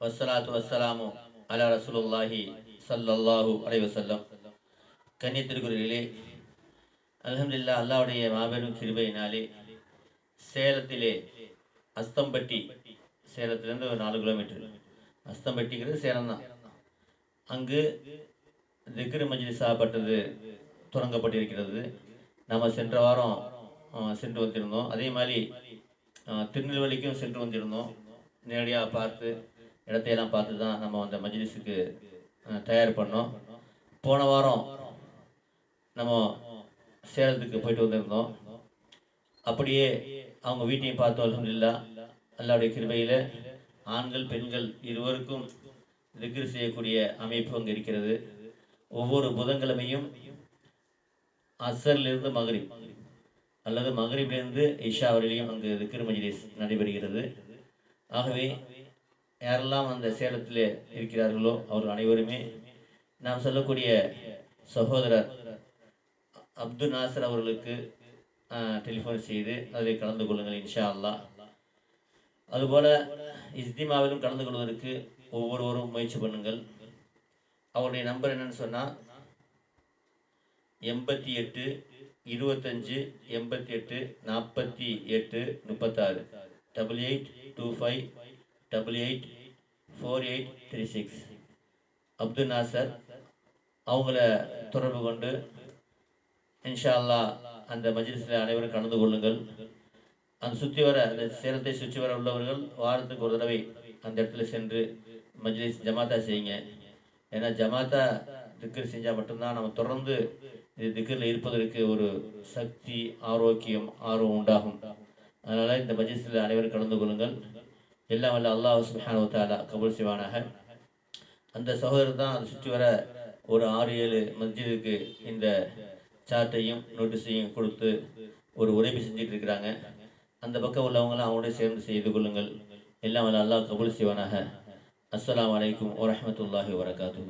வஸ்ஸலாத்து வஸ்ஸலாமு அலா ரசூலுல்லாஹி ஸல்லல்லாஹு அலைஹி வஸல்லம் கண்ணியத்திற்குரியர்களே அல்ஹம்துலில்லாஹ் அல்லாஹ்வுடைய மாபெரும் கிருபையினாலே சேலத்திலே அஸ்தம்பட்டி சேலத்திலேருந்து ஒரு நாலு கிலோமீட்டர். அஸ்தம்பட்டிங்கிறது சேலம் தான். அங்கு திக்ரு மஜ்லிஸ் ஆகப்பட்டது தொடங்கப்பட்டிருக்கிறது. நம்ம சென்ற வாரம் சென்று வந்திருந்தோம். அதே மாதிரி திருநெல்வேலிக்கும் சென்று வந்திருந்தோம். நேரடியாக பார்த்து இடத்தையெல்லாம் பார்த்து தான் நம்ம அந்த மஜ்லிஸுக்கு தயார் பண்ணோம். போன வாரம் நம்ம சேலத்துக்கு போயிட்டு வந்திருந்தோம். அப்படியே அவங்க வீட்டையும் பார்த்து அலமதுல்லா அல்லாவுடைய கிருபையில் ஆண்கள் பெண்கள் இருவருக்கும் திக்ரு செய்யக்கூடிய அமைப்பு அங்கே இருக்கிறது. ஒவ்வொரு புதன்கிழமையும் அசர்லேருந்து மகரிப் அல்லது மகரிப்லேருந்து இஷா வரையிலையும் அங்கு திக்ரு மஜ்லிஸ் நடைபெறுகிறது. ஆகவே யாரெல்லாம் அந்த சேலத்தில் இருக்கிறார்களோ அவர்கள் அனைவருமே நாம் சொல்லக்கூடிய சகோதரர் அப்துல் நாசர் அவர்களுக்கு டெலிஃபோன் செய்து அதில் கலந்து கொள்ளுங்கள் இன்ஷா அல்லாஹ் அதுபோல் இஸ்திமாவிலும் கலந்து கொள்வதற்கு ஒவ்வொருவரும் முயற்சி பண்ணுங்கள். அவருடைய நம்பர் என்னன்னு சொன்னால் எண்பத்தி எட்டு இருபத்தஞ்சு எண்பத்தி எட்டு நாற்பத்தி எட்டு முப்பத்தாறு. Double eight two five double eight four eight three six Abdul Nasser அவங்கள தொடர்பு கொண்டு இன்ஷா அல்லாஹ் அந்த மஜ்லிஸில் அனைவரும் கலந்து கொள்ளுங்கள். அந்த சுற்றி வர அந்த சேலத்தை சுற்றி வர உள்ளவர்கள் வாரத்துக்கு ஒரு தடவை அந்த இடத்துல சென்று மஜ்லிஸ் ஜமாத்தா செய்யுங்க. ஏன்னா ஜமாத்தா திக்கர் செஞ்சால் மட்டும்தான் நம்ம தொடர்ந்து இது திக்கரில் இருப்பதற்கு ஒரு சக்தி ஆரோக்கியம் ஆர்வம் உண்டாகும். அதனால் இந்த மஜ்லிஸில் அனைவரும் கலந்து கொள்ளுங்கள். எல்லாம் வல்ல அல்லாஹ் சுப்ஹானஹு தாலா கபூல் செய்வானாக. அந்த சகோதரர் தான் அதை சுற்றி வர ஒரு ஆறு ஏழு மஸ்ஜிதுக்கு இந்த சார்ட்டையும் நோட்டீஸையும் கொடுத்து ஒரு உதவி செஞ்சுட்டு இருக்கிறாங்க. அந்த பக்கம் உள்ளவங்களாம் அவங்களோட சேர்ந்து செய்து கொள்ளுங்கள். எல்லாம் வல்ல அல்லாஹ் கபூல் செய்வானாக. அஸ்லாம் வலைக்கும் வரமத்துல்லாஹி வரகாத்து